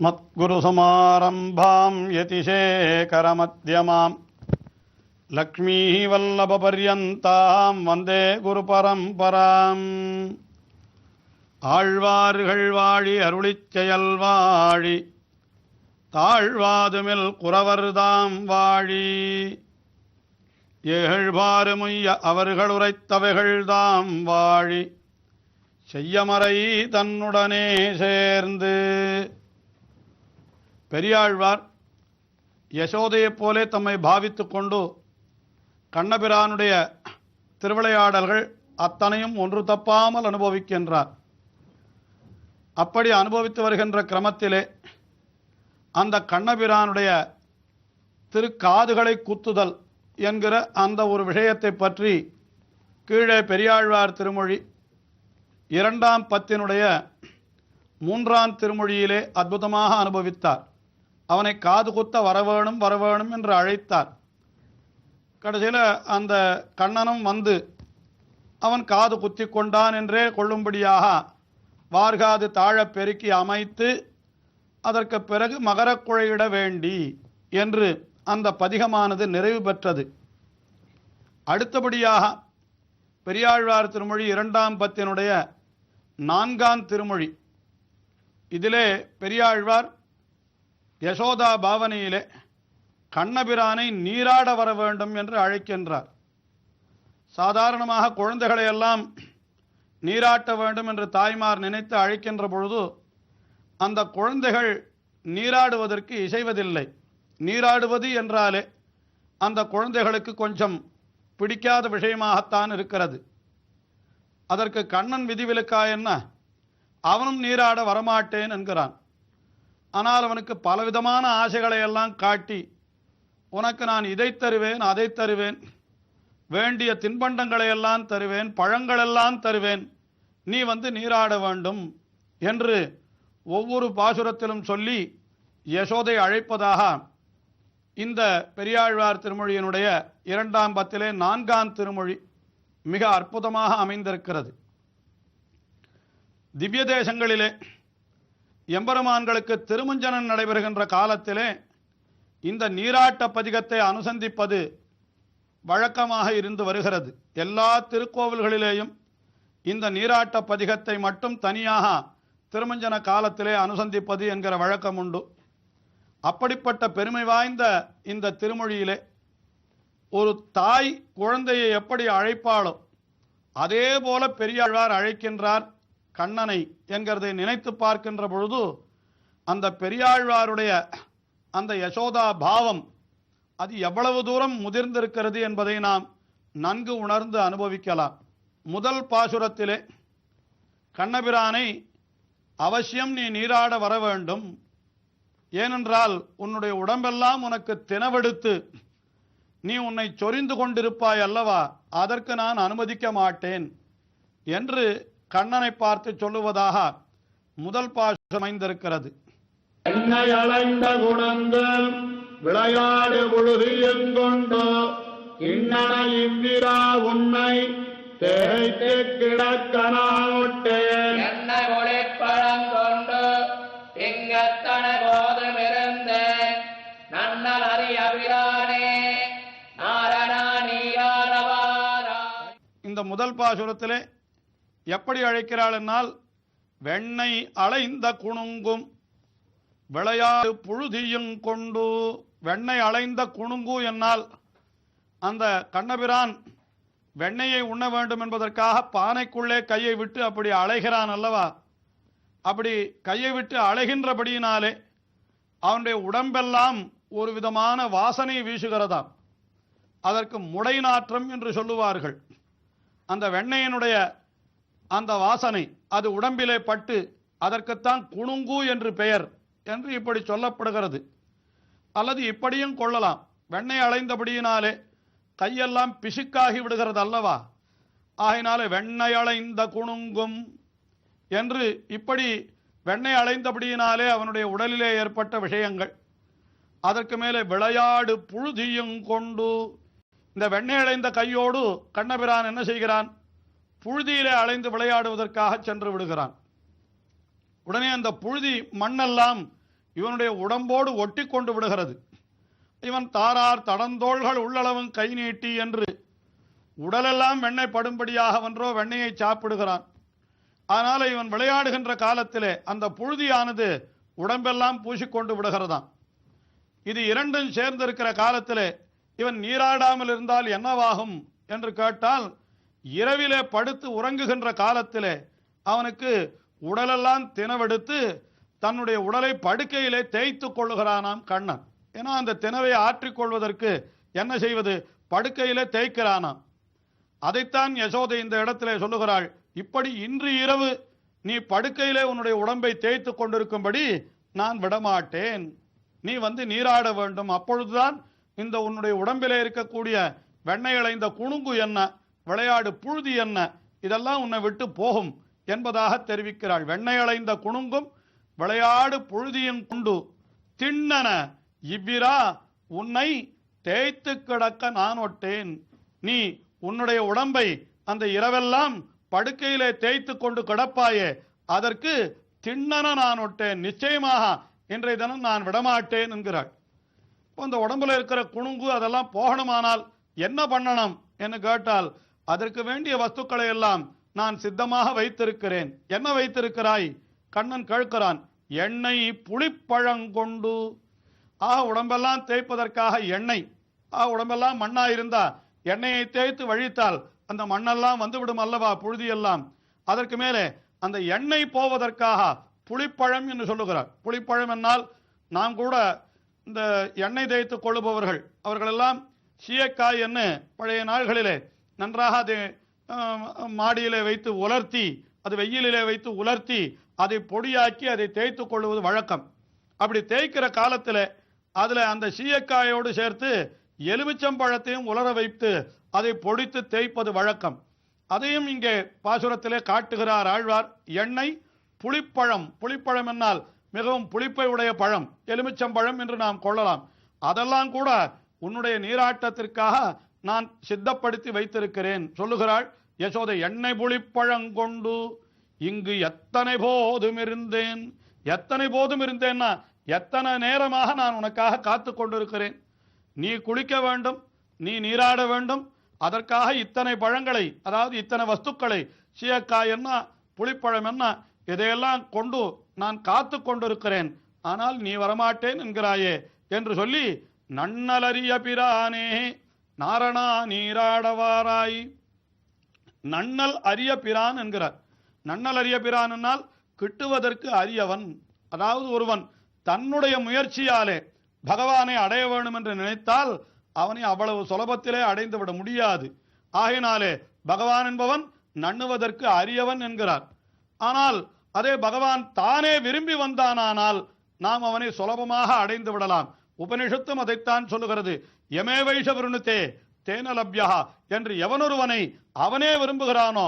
अस्मद्गुरुसमारम्भां यतिशेखरमध्यमाम् லக்ஷ்மீவல்லபபர்யந்தாம் வந்தே குருபரம்பராம் ஆழ்வார்கள் வாழி அருளிச் செயல் வாழி தாழ்வாதுமில் குறவர்தாம் வாழி ஏழ்பாறுமுய்ய அவர்கள் உரைத்தவைகள்தாம் வாழி செய்யமறை தன்னுடனே சேர்ந்து பெரியாழ்வார் யசோதையைப் போலே தம்மை பாவித்து கொண்டு கண்ணபிரானுடைய திருவிளையாடல்கள் அத்தனையும் ஒன்று தப்பாமல் அனுபவிக்கின்றார். அப்படி அனுபவித்து வருகின்ற கிரமத்திலே அந்த கண்ணபிரானுடைய திருக்காதுகளை குத்துதல் என்கிற அந்த ஒரு விஷயத்தை பற்றி கீழே பெரியாழ்வார் திருமொழி இரண்டாம் பத்தினுடைய மூன்றாம் திருமொழியிலே அற்புதமாக அனுபவித்தார். அவனை காது குத்த வரவேணும் வரவேணும் என்று அழைத்தார். கடைசியில் அந்த கண்ணனும் வந்து அவன் காது குத்தி கொண்டான் என்றே கொள்ளும்படியாக வார்காது தாழ பெருக்கி அமைத்து அதற்கு பிறகு மகரக்குழையிட வேண்டி என்று அந்த பதிகமானது நிறைவு பெற்றது. அடுத்தபடியாக பெரியாழ்வார் திருமொழி இரண்டாம் பத்தினுடைய நான்காம் திருமொழி. இதிலே பெரியாழ்வார் யசோதா பாவனையிலே கண்ணபிரானை நீராட வர வேண்டும் என்று அழைக்கின்றார். சாதாரணமாக குழந்தைகளை எல்லாம் நீராட்ட வேண்டும் என்று தாய்மார் நினைத்து அழைக்கின்ற பொழுது அந்த குழந்தைகள் நீராடுவதற்கு இசைவதில்லை. நீராடுவது என்றாலே அந்த குழந்தைகளுக்கு கொஞ்சம் பிடிக்காத விஷயமாகத்தான் இருக்கிறது. அதற்கு கண்ணன் விதிவிலக்கா என்ன? அவனும் நீராட வரமாட்டேன் என்கிறான். ஆனால் அவனுக்கு பலவிதமான ஆசைகளை எல்லாம் காட்டி உனக்கு நான் இதை தருவேன் அதை தருவேன். வேண்டிய தின்பண்டங்களை எல்லாம் தருவேன் பழங்களெல்லாம் தருவேன். நீ வந்து நீராட வேண்டும் என்று ஒவ்வொரு பாசுரத்திலும் சொல்லி யசோதை அழைப்பதாக இந்த பெரியாழ்வார் திருமொழியினுடைய இரண்டாம் பத்திலே நான்காம் திருமொழி மிக அற்புதமாக அமைந்திருக்கிறது. திவ்ய தேசங்களிலே எம்பெருமான்களுக்கு திருமஞ்சனம் நடைபெறுகின்ற காலத்திலே இந்த நீராட்ட பதிகத்தை அனுசந்திப்பது வழக்கமாக இருந்து வருகிறது. எல்லா திருக்கோவில்களிலேயும் இந்த நீராட்ட பதிகத்தை மட்டும் தனியாக திருமஞ்சன காலத்திலே அனுசந்திப்பது என்கிற வழக்கம் உண்டு. அப்படிப்பட்ட பெருமை வாய்ந்த இந்த திருமொழியிலே ஒரு தாய் குழந்தையை எப்படி அழைப்பாளோ அதே போல பெரியாழ்வார் அழைக்கின்றார். கண்ணனை என்கிறதை நினைத்து பார்க்கின்ற பொழுது அந்த பெரியாழ்வாருடைய அந்த யசோதா பாவம் அது எவ்வளவு தூரம் முதிர்ந்திருக்கிறது என்பதை நாம் நன்கு உணர்ந்து அனுபவிக்கலாம். முதல் பாசுரத்திலே கண்ணபிரானை அவசியம் நீ நீராட வர வேண்டும். ஏனென்றால் உன்னுடைய உடம்பெல்லாம் உனக்கு தினவெடுத்து நீ உன்னை சொரிந்து கொண்டிருப்பாய் அல்லவா? அதற்கு நான் அனுமதிக்க மாட்டேன் என்று கண்ணனை பார்த்து சொல்லுவதாக முதல் பாசுரம் அமைந்திருக்கிறது என்னை அலைந்த குணந்து விளையாடு பொழுதில் கொண்டோ இன்னன இந்திரா உன்னை தேய்த்து கிடக்கனாட்டேன் என்ன ஒளிப்பழம் கொண்டு இங்கத்தன போதுமிருந்தேன் நன்னல் அறிய அபிரானே நாரணா நீராடவாரா இந்த முதல் பாசுரத்திலே எப்படி அழைக்கிறாள் என்னால் வெண்ணெய் அலைந்த குணுங்கும் விளையாடு புழுதியும் கொண்டு வெண்ணை அலைந்த குணுங்கு என்னால் அந்த கண்ணபிரான் வெண்ணையை உண்ண வேண்டும் என்பதற்காக பானைக்குள்ளே கையை விட்டு அப்படி அலைகிறான் அல்லவா? அப்படி கையை விட்டு அலைகின்றபடியினாலே அவனுடைய உடம்பெல்லாம் ஒரு விதமான வாசனை வீசுகிறதாம். அதற்கு முடை நாற்றம் என்று சொல்லுவார்கள். அந்த வெண்ணையினுடைய அந்த வாசனை அது உடம்பிலே பட்டு அதற்குத்தான் குணுங்கு என்று பெயர் என்று இப்படி சொல்லப்படுகிறது. அல்லது இப்படியும் கொள்ளலாம். வெண்ணெய் அலைந்தபடியினாலே கையெல்லாம் பிசுக்காகி விடுகிறது அல்லவா? ஆகினாலே வெண்ணெய் அலைந்த குணுங்கும் என்று இப்படி வெண்ணெய் அலைந்தபடியினாலே அவனுடைய உடலிலே ஏற்பட்ட விஷயங்கள். அதற்கு மேலே விளையாடு புழுதியும் கொண்டு இந்த வெண்ணெய் அலைந்த கையோடு கண்ணபிரான் என்ன செய்கிறான்? புழுதியிலே அலைந்து விளையாடுவதற்காக சென்று விடுகிறான். உடனே அந்த புழுதி மண்ணெல்லாம் இவனுடைய உடம்போடு ஒட்டி கொண்டு விடுகிறது. இவன் தாரார் தடந்தோள்கள் உள்ளளவும் கை நீட்டி என்று உடலெல்லாம் வெண்ணெய் படும்படியாக வன்றோ வெண்ணெயை சாப்பிடுகிறான். அதனால இவன் விளையாடுகின்ற காலத்திலே அந்த புழுதியானது உடம்பெல்லாம் பூசிக்கொண்டு விடுகிறதாம். இது இரண்டும் சேர்ந்திருக்கிற காலத்திலே இவன் நீராடாமல் இருந்தால் என்னவாகும் என்று கேட்டால் இரவிலே படுத்து உறங்குகின்ற காலத்திலே அவனுக்கு உடலெல்லாம் தினவெடுத்து தன்னுடைய உடலை படுக்கையிலே தேய்த்து கொள்ளுகிறானாம் கண்ணன். ஏன்னா அந்த தினவை ஆற்றிக்கொள்வதற்கு என்ன செய்வது? படுக்கையிலே தேய்க்கிறானாம். அதைத்தான் யசோதை இந்த இடத்திலே சொல்லுகிறாள். இப்படி இன்று இரவு நீ படுக்கையிலே உன்னுடைய உடம்பை தேய்த்து கொண்டிருக்கும்படி நான் விடமாட்டேன். நீ வந்து நீராட வேண்டும். அப்பொழுதுதான் இந்த உன்னுடைய உடம்பிலே இருக்கக்கூடிய வெண்ணெய் அளைந்த குணுங்கு என்ன? விளையாடு புழுதி என்ன? இதெல்லாம் உன்னை விட்டு போகும் என்பதாக தெரிவிக்கிறாள். வெண்ணெய் குணுங்கும் விளையாடு புழுதியும் குண்டு திண்ணன இவ்விரா உன்னை தேய்த்து கிடக்க நான் ஒட்டேன். நீ உன்னுடைய உடம்பை அந்த இரவெல்லாம் படுக்கையிலே தேய்த்து கொண்டு கிடப்பாயே அதற்கு திண்ணன நான் ஒட்டேன். நிச்சயமாக இன்றைய தினம் நான் விடமாட்டேன் என்கிறாள். இப்போ இந்த உடம்புல இருக்கிற குணுங்கு அதெல்லாம் போகணுமானால் என்ன பண்ணணும்? என்று கேட்டால் அதற்கு வேண்டிய வஸ்துக்களை எல்லாம் நான் சித்தமாக வைத்திருக்கிறேன். என்ன வைத்திருக்கிறாய்? கண்ணன் கேட்கிறான் எண்ணெய் புளிப்பழங்கொண்டு ஆக உடம்பெல்லாம் தேய்ப்பதற்காக எண்ணெய். ஆக உடம்பெல்லாம் மண்ணா இருந்தா எண்ணெயை தேய்த்து வழித்தால் அந்த மண்ணெல்லாம் வந்துவிடும் அல்லவா புழுதியெல்லாம்? அதற்கு மேலே அந்த எண்ணெய் போவதற்காக புளிப்பழம் என்று சொல்லுகிறார். புளிப்பழம் என்னால் நாம் கூட இந்த எண்ணெய் தேய்த்து கொள்ளுபவர்கள். அவர்களெல்லாம் சீயக்காய் என்ன பழைய நாள்களிலே நன்றாக அதை மாடியிலே வைத்து உலர்த்தி அது வெயிலிலே வைத்து உலர்த்தி அதை பொடியாக்கி அதை தேய்த்து கொள்வது வழக்கம். அப்படி தேய்க்கிற காலத்தில் அதில் அந்த சீயக்காயோடு சேர்த்து எலுமிச்சம்பழத்தையும் உலர வைத்து அதை பொடித்து தேய்ப்பது வழக்கம். அதையும் இங்கே பாசுரத்திலே காட்டுகிறார் ஆழ்வார் எண்ணெய் புளிப்பழம். புளிப்பழம் என்னால் மிகவும் புளிப்பை உடைய பழம் எலுமிச்சம்பழம் என்று நாம் கொள்ளலாம். அதெல்லாம் கூட உன்னுடைய நீராட்டத்திற்காக நான் சித்தப்படுத்தி வைத்திருக்கிறேன். சொல்லுகிறாள் யசோதை எண்ணெய் புளிப்பழங்கொண்டு இங்கு எத்தனை போதும் இருந்தேன். எத்தனை போதும் இருந்தேன்னா எத்தனை நேரமாக நான் உனக்காக காத்து கொண்டிருக்கிறேன். நீ குளிக்க வேண்டும் நீ நீராட வேண்டும். அதற்காக இத்தனை பழங்களை அதாவது இத்தனை வஸ்துக்களை சீயக்காய் என்ன புளிப்பழம் என்ன இதையெல்லாம் கொண்டு நான் காத்து கொண்டிருக்கிறேன். ஆனால் நீ வரமாட்டேன் என்கிறாயே என்று சொல்லி நன்னலறிய பிரானே நாரணா நீராடவாராய். நன்னல் அரிய பிரான் என்கிறார். நன்னல் அரிய பிரான் என்னால் கிட்டுவதற்கு அரியவன் அதாவது ஒருவன் தன்னுடைய முயற்சியாலே பகவானை அடைய வேண்டும் என்று நினைத்தால் அவனை அவ்வளவு சுலபத்திலே அடைந்து விட முடியாது. ஆகினாலே பகவான் என்பவன் நண்ணுவதற்கு அரியவன் என்கிறார். ஆனால் அதே பகவான் தானே விரும்பி வந்தானானால் நாம் அவனை சுலபமாக அடைந்து விடலாம். உபனிஷத்தும் அதைத்தான் சொல்லுகிறது. எமே வைஷ விருணுத்தே தேனலப்யா என்று எவனொருவனை அவனே விரும்புகிறானோ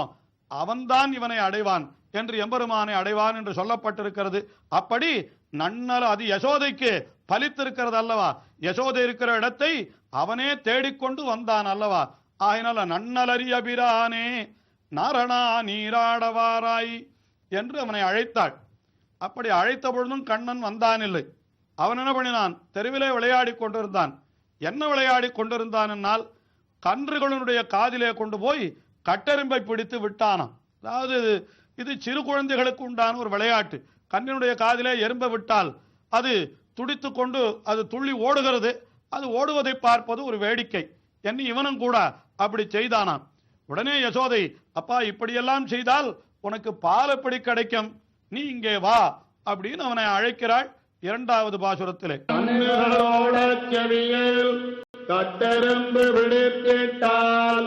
அவன்தான் இவனை அடைவான் என்று எம்பெருமானை அடைவான் என்று சொல்லப்பட்டிருக்கிறது. அப்படி நன்னல அது யசோதைக்கு பலித்திருக்கிறது அல்லவா? யசோதை இருக்கிற இடத்தை அவனே தேடிக்கொண்டு வந்தான் அல்லவா? ஆயினால நன்னலறிய நரணா நாரணா நீராடவாராய் என்று அவனை அழைத்தாள். அப்படி அழைத்த பொழுதும் கண்ணன் வந்தானில்லை அவன் என்ன பண்ணினான்? தெருவிலே விளையாடி கொண்டிருந்தான். என்ன விளையாடி கொண்டிருந்தான் என்னால்? கன்றுகளினுடைய காதிலே கொண்டு போய் கட்டெரும்பை பிடித்து விட்டானாம். அதாவது இது- இது சிறு குழந்தைகளுக்கு உண்டான ஒரு விளையாட்டு. கண்ணினுடைய காதிலே எறும்பை விட்டால் அது துடித்து கொண்டு அது துள்ளி ஓடுகிறது. அது ஓடுவதை பார்ப்பது ஒரு வேடிக்கை. என்ன இவனும் கூட அப்படி செய்தானாம். உடனே யசோதை அப்பா இப்படியெல்லாம் செய்தால் உனக்கு பால் எப்படி கிடைக்கும். நீ இங்கே வா அப்படின்னு அவனை அழைக்கிறாள். இரண்டாவது பாசுரத்திலே. கட்டெரும்பு விடுத்திட்டால்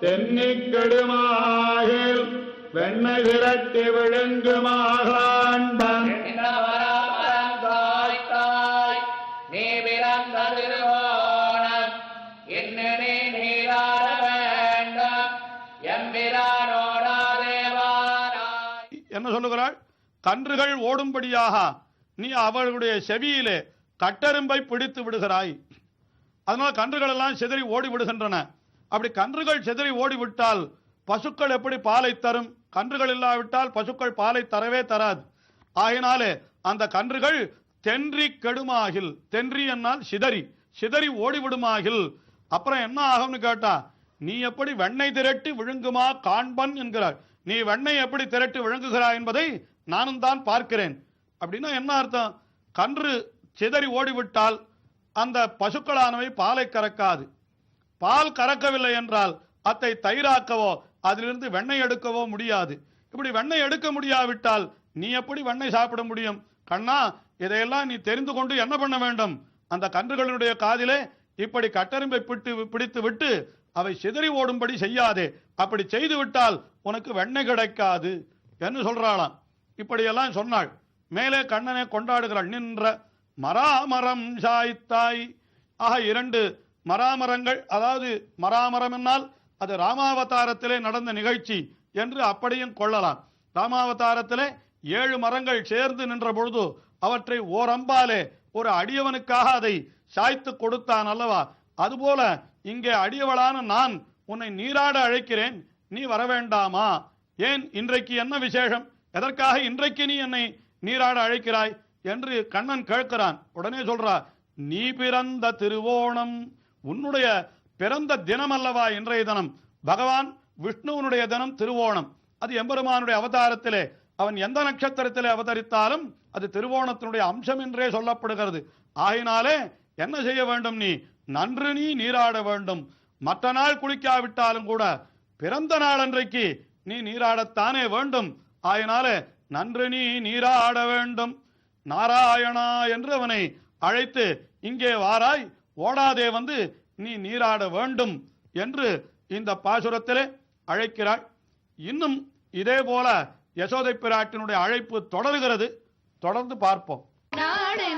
தென்னிக் கெடுமாகில் வெண்ணெய் விரட்டி தேவாராய் என்ன சொல்லுகிறாள்? கன்றுகள் ஓடும்படியாக நீ அவளுடைய செவியிலே கட்டெரும்பை பிடித்து விடுகிறாய். அதனால் கன்றுகள் எல்லாம் சிதறி ஓடி விடுகின்றன. அப்படி கன்றுகள் சிதறி ஓடிவிட்டால் பசுக்கள் எப்படி பாலை தரும்? கன்றுகள் இல்லாவிட்டால் பசுக்கள் பாலை தரவே தராது. ஆகினாலே அந்த கன்றுகள் தென்றி கெடுமாகில் தென்றி என்னால் சிதறி சிதறி ஓடிவிடுமாகில் அப்புறம் என்ன ஆகும்னு கேட்டா நீ எப்படி வெண்ணை திரட்டி விழுங்குமா காண்பன் என்கிறார் நீ வெண்ணை எப்படி திரட்டி விழுங்குகிறாய் என்பதை நானும் தான் பார்க்கிறேன். அப்படின்னா என்ன அர்த்தம்? கன்று சிதறி ஓடிவிட்டால் அந்த பசுக்களானவை பாலை கறக்காது. பால் கறக்கவில்லை என்றால் அத்தை தயிராக்கவோ அதிலிருந்து வெண்ணெய் எடுக்கவோ முடியாது. இப்படி வெண்ணெய் எடுக்க முடியாவிட்டால் நீ எப்படி வெண்ணெய் சாப்பிட முடியும்? கண்ணா இதையெல்லாம் நீ தெரிந்து கொண்டு என்ன பண்ண வேண்டும்? அந்த கன்றுகளினுடைய காதிலே இப்படி கட்டெரும்பை பிட்டு பிடித்து விட்டு அவை சிதறி ஓடும்படி செய்யாதே. அப்படி செய்து விட்டால் உனக்கு வெண்ணெய் கிடைக்காது என்று சொல்றாளாம். இப்படியெல்லாம் சொன்னாள். மேலே கண்ணனை கொண்டாடுகிறாள். நின்ற மராமரம் சாய்த்தாய். ஆக இரண்டு மராமரங்கள் அதாவது மராமரம் என்னால் அது ராமாவதாரத்திலே நடந்த நிகழ்ச்சி என்று அப்படியும் கொள்ளலாம். ராமாவதாரத்திலே ஏழு மரங்கள் சேர்ந்து நின்ற பொழுது அவற்றை ஓரம்பாலே ஒரு அடியவனுக்காக அதை சாய்த்து கொடுத்தான் அல்லவா? அதுபோல இங்கே அடியவளான நான் உன்னை நீராட அழைக்கிறேன். நீ வர வேண்டாமா ஏன் இன்றைக்கு என்ன விசேஷம்? எதற்காக இன்றைக்கு நீ என்னை நீராட அழைக்கிறாய் என்று கண்ணன் கேட்கிறான். உடனே சொல்றா நீ பிறந்த திருவோணம் உன்னுடைய பிறந்த தினம் அல்லவா இன்றைய தினம். பகவான் விஷ்ணுவனுடைய தினம் திருவோணம். அது எம்பெருமானுடைய அவதாரத்திலே அவன் எந்த நட்சத்திரத்திலே அவதரித்தாலும் அது திருவோணத்தினுடைய அம்சம் என்றே சொல்லப்படுகிறது. ஆகினாலே என்ன செய்ய வேண்டும் நீ? நன்று நீ நீராட வேண்டும். மற்ற நாள் குளிக்காவிட்டாலும் கூட பிறந்த நாள் அன்றைக்கு நீ நீராடத்தானே வேண்டும். ஆயினாலே நன்று நீ நீராட வேண்டும். நாராயணா என்று அவனை அழைத்து இங்கே வாராய் ஓடாதே வந்து நீ நீராட வேண்டும் என்று இந்த பாசுரத்திலே அழைக்கிறாள். இன்னும் இதே போல யசோதை பிராட்டினுடைய அழைப்பு தொடர்கிறது. தொடர்ந்து பார்ப்போம்.